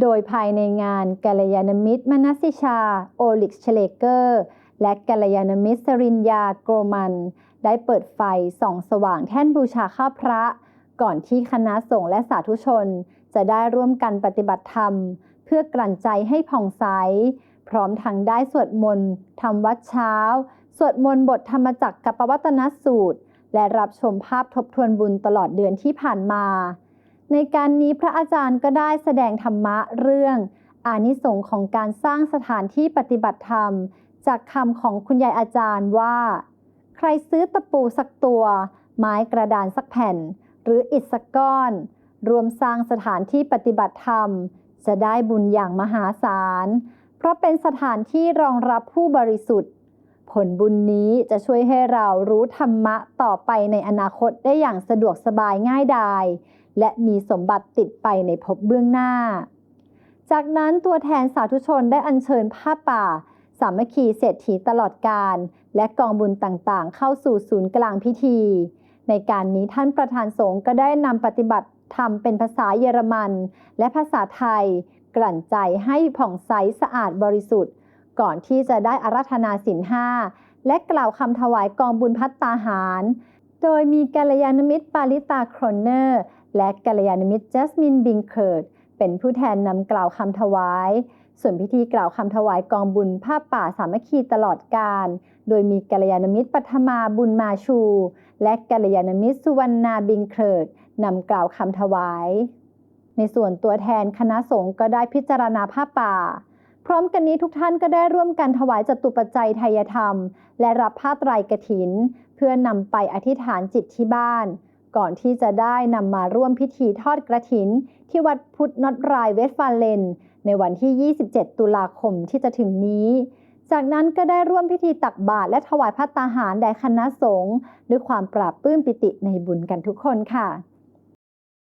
โดยภายในงานกัลยาณมิตรมนัสิชา โอลิกเชเลเกอร์ และกัลยาณมิตรสรินยาโกรมัน ได้เปิดไฟส่องสว่างแท่นบูชาข้าพระ ก่อนที่คณะสงฆ์และสาธุชน จะได้ร่วมกันปฏิบัติธรรม เพื่อกลั่นใจให้ผ่องใส พร้อมทั้งได้สวดมนต์ทำวัดเช้า สวดมนต์บทธรรมจักรกับปวัตนสูตร และรับชมภาพทบทวนบุญตลอดเดือนที่ผ่านมา ในการนี้พระอาจารย์ก็ได้แสดงธรรมะเรื่อง อานิสงส์ของการสร้างสถานที่ปฏิบัติธรรม จากคำของคุณยายอาจารย์ว่า ใครซื้อตะปูสักตัว ไม้กระดานสักแผ่น หรืออิฐสักก้อน รวมสร้างสถานที่ปฏิบัติธรรม จะได้บุญอย่างมหาศาล เพราะเป็นสถานที่รองรับผู้บริสุทธิ์ ผลบุญนี้จะช่วยให้เรารู้ธรรมะต่อไปในอนาคตได้อย่างสะดวกสบายง่ายดาย และมีสมบัติติดไปในภพเบื้องหน้า จากนั้นตัวแทนสาธุชนได้อัญเชิญผ้าป่า สามัคคีเศรษฐีตลอดการ และกองบุญต่างๆ เข้าสู่ศูนย์กลางพิธี ในการนี้ท่านประธานสงฆ์ก็ได้นำปฏิบัติธรรมเป็นภาษาเยอรมัน และภาษาไทย กลั่นใจให้ผ่องใสสะอาดบริสุทธิ์ ก่อนที่จะได้อาราธนาสินห้าและกล่าวคำถวายกองบุญพัตตาหาร โดยมีกัลยาณมิตรปาลิตาครเนอร์ และกัลยาณมิตรจัสมินบิงเคิร์ดเป็นผู้แทนนำกล่าวคำถวาย ส่วนพิธีกล่าวคำถวายกองบุญผ้าป่าสามัคคีตลอดการ โดยมีกัลยาณมิตรปัทมาบุญมาชู และกัลยาณมิตรสุวรรณาบิงเคิร์ดนำกล่าวคำถวาย ในส่วนตัวแทนคณะสงฆ์ก็ได้พิจารณาผ้าป่า พร้อมกันนี้ทุกท่านก็ได้ร่วมกันถวายจตุปัจจัยไทยธรรม และรับผ้าไตรกฐิน เพื่อนำไปอธิษฐานจิตที่บ้าน ก่อนที่จะได้นำมาร่วมพิธีทอดกระถิน ที่วัดพุทธนอตรายเวสฟาเลน ในวันที่ 27 ตุลาคมที่จะถึงนี้ จากนั้นก็ได้ร่วมพิธีตักบาตรและถวายพระตาหารแด่คณะสงฆ์ด้วยความปราบปื้มปิติในบุญกันทุกคนค่ะ